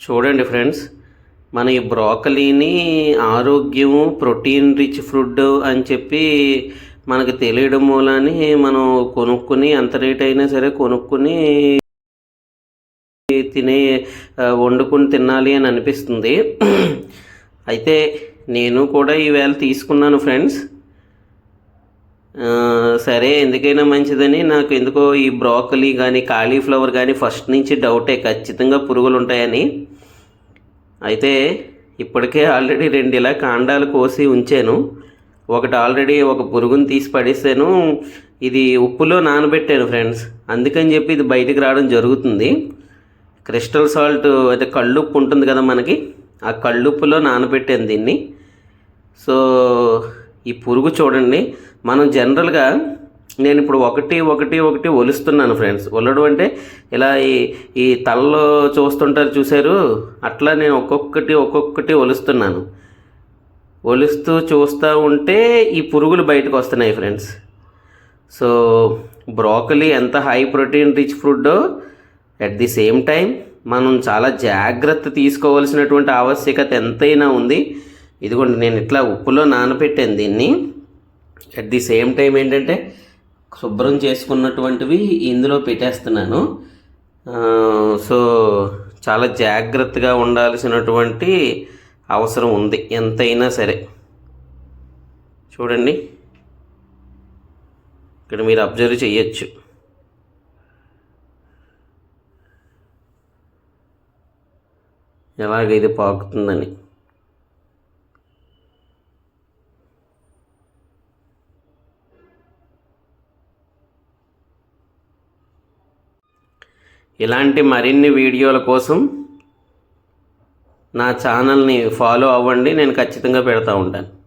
చూడండి ఫ్రెండ్స్ మన ఈ బ్రోకలీని ఆరోగ్యము ప్రోటీన్ రిచ్ ఫుడ్ అని చెప్పి మనకు తెలియడం మూలాన్ని మనం కొనుక్కుని ఎంత రేట్ అయినా సరే కొనుక్కుని తినే వండుకొని వండుకుని తినాలి అని అనిపిస్తుంది. అయితే నేను కూడా ఈవేళ తీసుకున్నాను ఫ్రెండ్స్. సరే ఎందుకైనా మంచిదని. నాకు ఎందుకో ఈ బ్రోకలీ కానీ కాలీఫ్లవర్ కానీ ఫస్ట్ నుంచి డౌటే. ఖచ్చితంగా పురుగులు ఉంటాయని అయితే ఇప్పటికే ఆల్రెడీ రెండు ఇలా కాండాలు కోసి ఉంచాను. ఒకటి ఆల్రెడీ ఒక పురుగుని తీసి పడేసాను. ఇది ఉప్పులో నానబెట్టాను ఫ్రెండ్స్. అందుకని చెప్పి ఇది బయటికి రావడం జరుగుతుంది. క్రిస్టల్ సాల్ట్ అయితే కళ్ళుప్పు ఉంటుంది కదా మనకి ఆ కళ్ళుప్పులో నానబెట్టాను దీన్ని. సో ఈ పురుగు చూడండి. మనం జనరల్గా నేను ఇప్పుడు ఒకటి ఒకటి ఒకటి ఒలుస్తున్నాను ఫ్రెండ్స్. ఒలడం అంటే ఇలా ఈ ఈ తలలో చూస్తుంటారు చూశారు? అట్లా నేను ఒక్కొక్కటి ఒక్కొక్కటి ఒలుస్తున్నాను. ఒలుస్తూ చూస్తూ ఉంటే ఈ పురుగులు బయటకు వస్తున్నాయి ఫ్రెండ్స్. సో బ్రోకలీ ఎంత హై ప్రోటీన్ రిచ్ ఫుడ్డో అట్ ది సేమ్ టైం మనం చాలా జాగ్రత్త తీసుకోవాల్సినటువంటి ఆవశ్యకత ఎంతైనా ఉంది. ఇదిగోండి నేను ఇట్లా ఉప్పులో నానబెట్టాను దీన్ని. అట్ ది సేమ్ టైం ఏంటంటే శుభ్రం చేసుకున్నటువంటివి ఇందులో పెట్టేస్తున్నాను. సో చాలా జాగ్రత్తగా ఉండాల్సినటువంటి అవసరం ఉంది. ఎంతైనా సరే. చూడండి. ఇక్కడ మీరు అబ్జర్వ్ చేయొచ్చు. ఎలాగ ఇది పాకుతుందని. ఇలాంటి మరిన్ని వీడియోల కోసం నా ఛానల్ని ఫాలో అవ్వండి. నేను ఖచ్చితంగా పెడతా ఉంటాను.